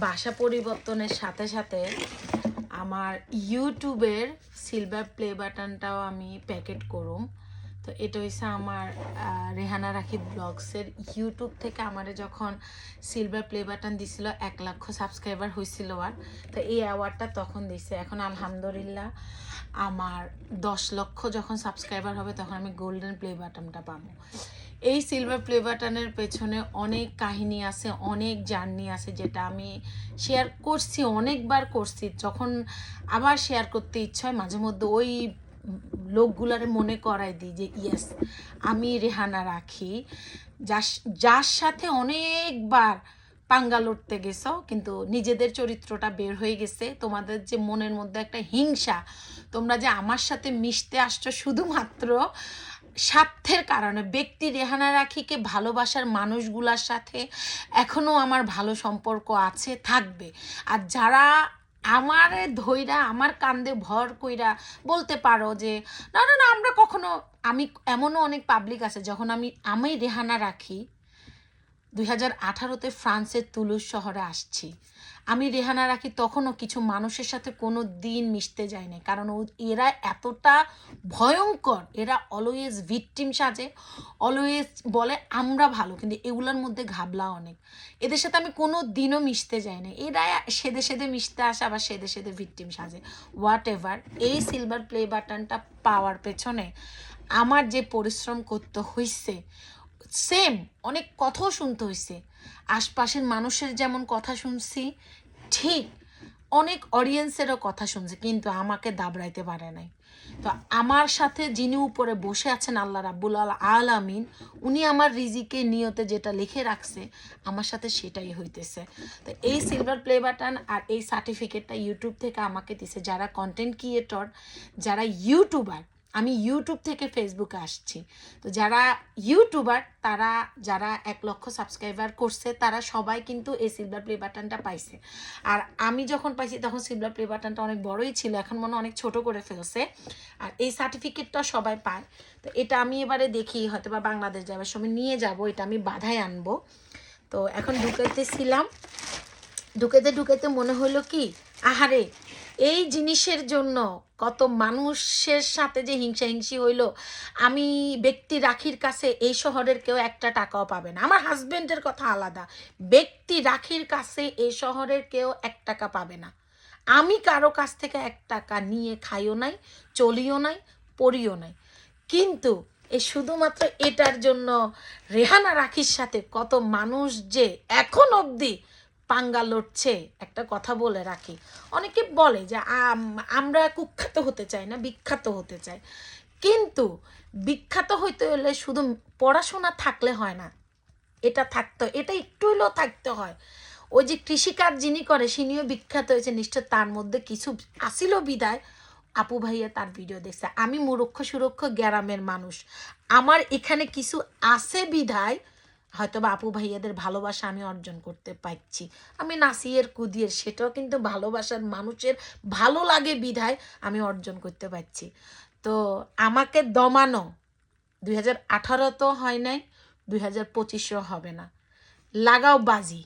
ভাষা পরিবর্তনের সাথে সাথে আমার ইউটিউবের সিলভার প্লে বাটনটাও আমি প্যাকেট করুম। তো এটা হচ্ছে আমার রেহানা রাখি ব্লগসের ইউটিউব থেকে আমার যখন সিলভার প্লে বাটন দিছিল, এক লক্ষ সাবস্ক্রাইবার হয়েছিল আর। তো এই অ্যাওয়ার্ডটা তখন দিছে। এখন আলহামদুলিল্লাহ আমার দশ লক্ষ যখন সাবস্ক্রাইবার হবে, তখন আমি গোল্ডেন প্লে বাটনটা পাবো। এই সিলভার প্লে বাটনের পেছনে অনেক কাহিনী আছে, অনেক জার্নি আছে যেটা আমি শেয়ার করছি, অনেকবার করছি। যখন আবার শেয়ার করতে ইচ্ছা হয় মাঝে মধ্যে ওই লোকগুলারে মনে করাই দিই যে, ইয়েস, আমি রেহানা রাখি। যার যার সাথে অনেকবার পাঙ্গা লড়তে গেছো, কিন্তু নিজেদের চরিত্রটা বের হয়ে গেছে। তোমাদের যে মনের মধ্যে একটা হিংসা, তোমরা যে আমার সাথে মিশতে আসছো শুধুমাত্র স্বার্থের কারণে। ব্যক্তি রেহানা রাখিকে ভালোবাসার মানুষগুলার সাথে এখনও আমার ভালো সম্পর্ক আছে, থাকবে। আর যারা আমার ধৈরা আমার কান্দে ভর কইরা বলতে পারো যে, না না না, আমরা কখনো, আমি এমনও অনেক পাবলিক আছে, যখন আমি আমি রেহানা রাখি দুই হাজার আঠারোতে ফ্রান্সের তুলুস শহরে আসছি। আমি রেহানা রাখি তখনও কিছু মানুষের সাথে কোনো দিন মিশতে যায়নি, কারণ এরা এতটা ভয়ঙ্কর, এরা অলওয়েজ ভিকটিম সাজে অলওয়েজ বলে আমরা ভালো, কিন্তু এগুলোর মধ্যে ঘাবলা অনেক। এদের সাথে আমি কোনো দিনও মিশতে যাই না এরা সেদে সেদে মিশতে আসে, আবার সেদে সেদে ভিকটিম সাজে। হোয়াট এভার এই সিলভার প্লে বাটনটা পাওয়ার পেছনে আমার যে পরিশ্রম করতে হইছে সেম, অনেক কথাও শুনতে হয়েছে আশপাশের মানুষের যেমন কথা শুনছি, ঠিক অনেক অডিয়েন্সেরও কথা শুনছে, কিন্তু আমাকে দাবড়াইতে পারে নাই। তো আমার সাথে যিনি উপরে বসে আছেন, আল্লাহ রাব্বুল আল আলামিন, উনি আমার রিজিকে, নিয়তে যেটা লিখে রাখছে, আমার সাথে সেটাই হইতেছে। তো এই সিলভার প্লে বাটন আর এই সার্টিফিকেটটা ইউটিউব থেকে আমাকে দিছে, যারা কন্টেন্ট ক্রিয়েটর যারা ইউটিউবার আমি ইউটিউব থেকে ফেসবুকে আসছি। তো যারা ইউটিউবার তারা, যারা এক লক্ষ সাবস্ক্রাইবার করছে, তারা সবাই কিন্তু এই সিলভার প্লে বাটনটা পাইছে। আর আমি যখন পাইছি, তখন সিলভার প্লে বাটনটা অনেক বড়ই ছিল, এখন মনে অনেক ছোট করে ফেলছে। আর এই সার্টিফিকেটটা সবাই পায়। তো এটা আমি এবারে দেখি হয়তো বা বাংলাদেশ যাবার সময় নিয়ে যাব, এটা আমি বাধায় আনব। তো এখন ঢুকাইতেছিলাম ঢুকেতে ঢুকেতে মনে হলো কি, আহারে এই জিনিসের জন্য কত মানুষের সাথে যে হিংসা হিংসি হইল, আমি ব্যক্তি রাখির কাছে এই শহরের কেউ একটা টাকাও পাবে না। আমার হাজবেন্ডের কথা আলাদা, ব্যক্তি রাখির কাছে এই শহরের কেউ এক টাকা পাবে না। আমি কারও কাছ থেকে এক টাকা নিয়ে খাইও নাই, চলিও নাই, পড়িও নাই। কিন্তু এই শুধুমাত্র এটার জন্য রেহানা রাখির সাথে কত মানুষ যে এখন অবধি পাঙ্গা লড়ছে, একটা কথা বলে রাখি। অনেকে বলে যে আমরা কুখ্যাত হতে চাই না, বিখ্যাত হতে চাই। কিন্তু বিখ্যাত হইতে হলে শুধু পড়াশোনা থাকলে হয় না, এটা থাকতে, এটা একটু হলেও থাকতে হয়। ওই যে কৃষিকাজ যিনি করে, সিনিও বিখ্যাত হয়েছে, নিশ্চয় তার মধ্যে কিছু আসিল বিদায়। আপু ভাইয়া তার ভিডিও দেখছে। আমি মুরক্ষ সুরক্ষ গ্রামের মানুষ। আমার এখানে কিছু আছে বিধায় হয়তো বা আপু ভাইয়াদের ভালোবাসা আমি অর্জন করতে পারছি। আমি নাসিয়ের কুদিয়ের সেটাও কিন্তু ভালোবাসার মানুষের ভালো লাগে বিধায় আমি অর্জন করতে পারছি। তো আমাকে দমানো, দুই হাজার আঠারো তো হয় নাই, দুই হাজার হবে না। লাগাও বাজি।